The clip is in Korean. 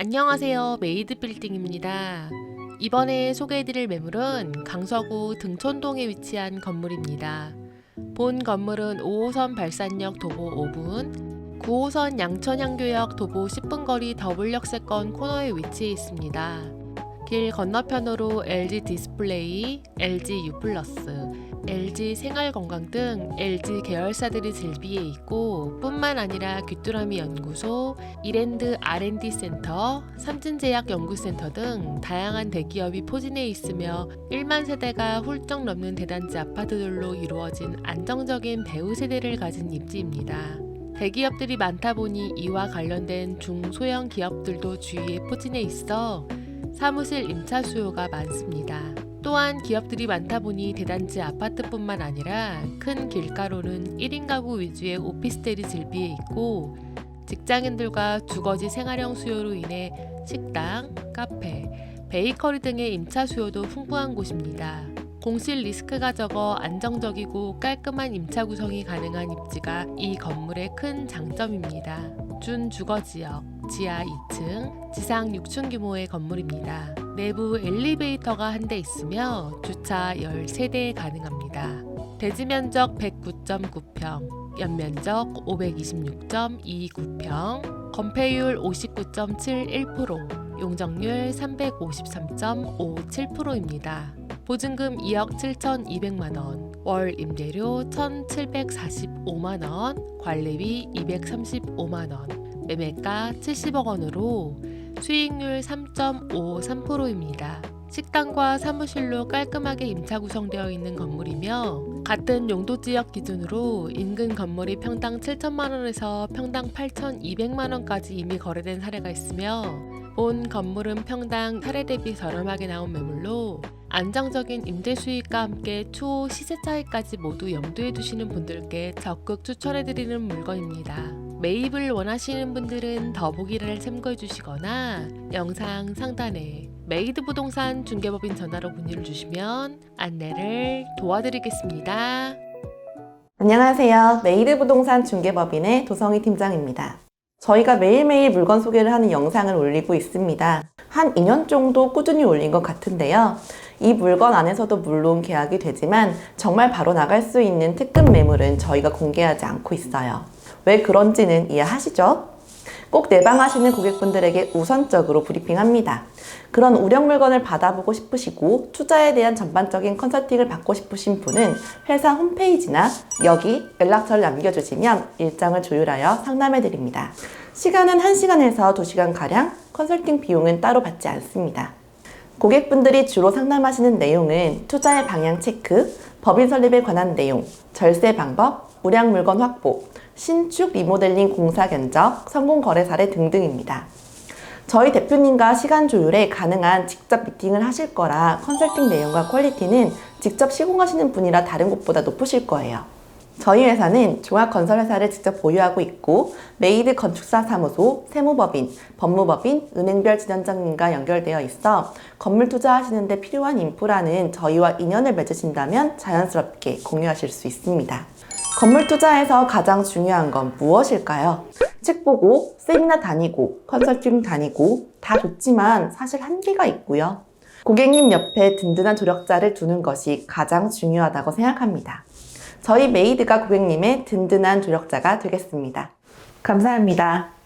안녕하세요. 메이드 빌딩입니다. 이번에 소개해드릴 매물은 강서구 등촌동에 위치한 건물입니다. 본 건물은 5호선 발산역 도보 5분, 9호선 양천향교역 도보 10분 거리 더블역세권 코너에 위치해 있습니다. 길 건너편으로 LG 디스플레이, LG U+, LG 생활건강 등 LG 계열사들이 즐비해 있고 뿐만 아니라 귀뚜라미 연구소, 이랜드 R&D 센터, 삼진제약 연구센터 등 다양한 대기업이 포진해 있으며 1만 세대가 훌쩍 넘는 대단지 아파트들로 이루어진 안정적인 배후 세대를 가진 입지입니다. 대기업들이 많다 보니 이와 관련된 중소형 기업들도 주위에 포진해 있어 사무실 임차 수요가 많습니다. 또한 기업들이 많다 보니 대단지 아파트뿐만 아니라 큰 길가로는 1인 가구 위주의 오피스텔이 즐비해 있고 직장인들과 주거지 생활형 수요로 인해 식당, 카페, 베이커리 등의 임차 수요도 풍부한 곳입니다. 공실 리스크가 적어 안정적이고 깔끔한 임차 구성이 가능한 입지가 이 건물의 큰 장점입니다. 준 주거 지역, 지하 2층, 지상 6층 규모의 건물입니다. 내부 엘리베이터가 한 대 있으며 주차 13대 가능합니다. 대지 면적 109.9평, 연면적 526.29평, 건폐율 59.71%, 용적률 353.57%입니다. 보증금 2억 7,200만 원, 월 임대료 1,745만 원, 관리비 235만 원, 매매가 70억 원으로 수익률 3.53%입니다. 식당과 사무실로 깔끔하게 임차 구성되어 있는 건물이며 같은 용도 지역 기준으로 인근 건물이 평당 7천만 원에서 평당 8,200만 원까지 이미 거래된 사례가 있으며 본 건물은 평당 사례 대비 저렴하게 나온 매물로 안정적인 임대 수익과 함께 추후 시세 차이까지 모두 염두에 두시는 분들께 적극 추천해 드리는 물건입니다. 매입을 원하시는 분들은 더보기를 참고해 주시거나 영상 상단에 메이드 부동산 중개법인 전화로 문의를 주시면 안내를 도와드리겠습니다. 안녕하세요. 메이드 부동산 중개법인의 도성희 팀장입니다. 저희가 매일매일 물건 소개를 하는 영상을 올리고 있습니다. 한 2년 정도 꾸준히 올린 것 같은데요. 이 물건 안에서도 물론 계약이 되지만 정말 바로 나갈 수 있는 특급 매물은 저희가 공개하지 않고 있어요. 왜 그런지는 이해하시죠? 꼭 내방하시는 고객분들에게 우선적으로 브리핑합니다. 그런 우량 물건을 받아보고 싶으시고 투자에 대한 전반적인 컨설팅을 받고 싶으신 분은 회사 홈페이지나 여기 연락처를 남겨주시면 일정을 조율하여 상담해 드립니다. 시간은 1시간에서 2시간가량, 컨설팅 비용은 따로 받지 않습니다. 고객분들이 주로 상담하시는 내용은 투자의 방향 체크, 법인 설립에 관한 내용, 절세 방법, 우량 물건 확보, 신축 리모델링 공사 견적, 성공 거래 사례 등등입니다. 저희 대표님과 시간 조율에 가능한 직접 미팅을 하실 거라 컨설팅 내용과 퀄리티는 직접 시공하시는 분이라 다른 곳보다 높으실 거예요. 저희 회사는 종합건설 회사를 직접 보유하고 있고 메이드 건축사 사무소, 세무법인, 법무법인, 은행별 진행장님과 연결되어 있어 건물 투자하시는데 필요한 인프라는 저희와 인연을 맺으신다면 자연스럽게 공유하실 수 있습니다. 건물 투자에서 가장 중요한 건 무엇일까요? 책 보고, 세미나 다니고, 컨설팅 다니고 다 좋지만 사실 한계가 있고요. 고객님 옆에 든든한 조력자를 두는 것이 가장 중요하다고 생각합니다. 저희 메이드가 고객님의 든든한 조력자가 되겠습니다. 감사합니다.